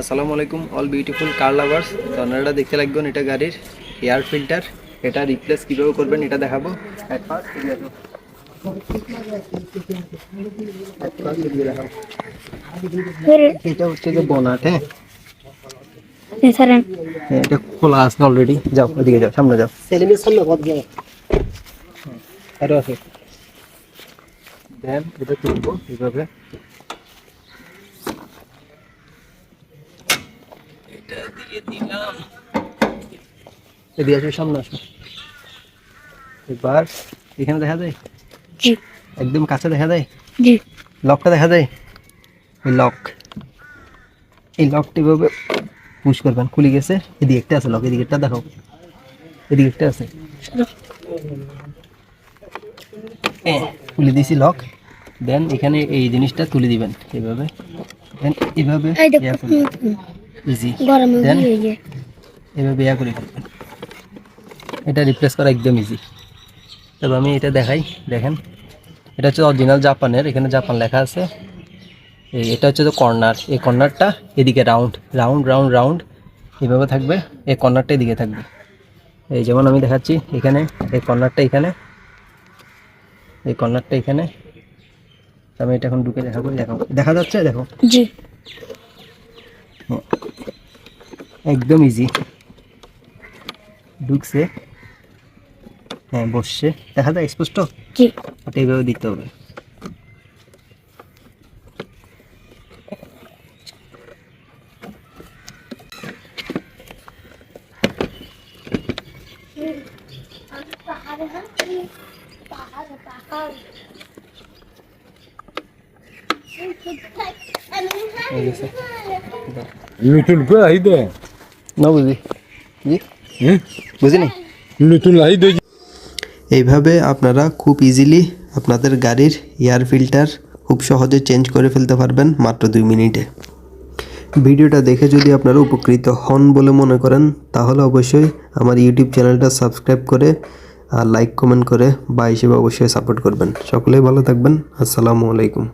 আসসালামু আলাইকুম all beautiful কার lovers তো আপনারা দেখতে লাগবেন এটা গাড়ির এয়ার ফিল্টার এটা রিপ্লেস কীভাবে করবেন এটা দেখাবো। এটা হচ্ছে যে বোনাট হ্যাঁ? হ্যাঁ, এটা খোলা আছে অলরেডি যাও ওদিকে যাও সামনে যাও। সেলিমের সামনে কত যায় আরও আছে। দেন এটা তুলবো এইভাবে। এদিকে আসো সামনে আসো এবার এখানে দেখা যায়? একদম কাছে দেখা যায়? লকটা দেখা যায়? লক। এই লকটি এভাবে পুশ করবেন খুলে গেছে এদিকে একটা আছে লক এদিকে একটা দেখাও। এদিকে একটা আছে হ্যাঁ, খুলে দিয়েছি লক। দেন এখানে এই জিনিসটা তুলে দিবেন এভাবে। দেন এভাবে এই দেখো। ইজি দেন এভাবে ইয়া করে ফেলবেন এটা রিপ্লেস করা একদম ইজি তবে আমি এটা দেখাই দেখেন। এটা হচ্ছে অরিজিনাল জাপানের এখানে জাপান লেখা আছে। এই এটা হচ্ছে তো কর্নার এই কর্নারটা এদিকে রাউন্ড রাউন্ড রাউন্ড রাউন্ড এভাবে থাকবে এই কর্নারটা এদিকে থাকবে। এই যেমন আমি দেখাচ্ছি এখানে এই কর্নারটা এখানে। এই কর্নারটা এখানে। আমি এটা এখন ঢুকে দেখাবো দেখো দেখা যাচ্ছে? দেখো। জি। একদম ইজি ঢুকছে। হ্যাঁ বসছে। দেখা যায় স্পষ্ট? ওটা এইভাবে দিতে হবে। হয়ে গেছে না বুঝি জি হুম? বুঝিনি নতুন এইভাবে আপনারা খুব ইজিলি আপনাদের গাড়ির এয়ার ফিল্টার খুব সহজে চেঞ্জ করে ফেলতে পারবেন মাত্র দুই মিনিটে। ভিডিওটা দেখে যদি আপনারা উপকৃত হন বলে মনে করেন তাহলে অবশ্যই আমার ইউটিউব চ্যানেলটা সাবস্ক্রাইব করে আর লাইক কমেন্ট করে বা হিসেবে অবশ্যই সাপোর্ট করবেন। সকলেই ভালো থাকবেন। আসসালামু আলাইকুম।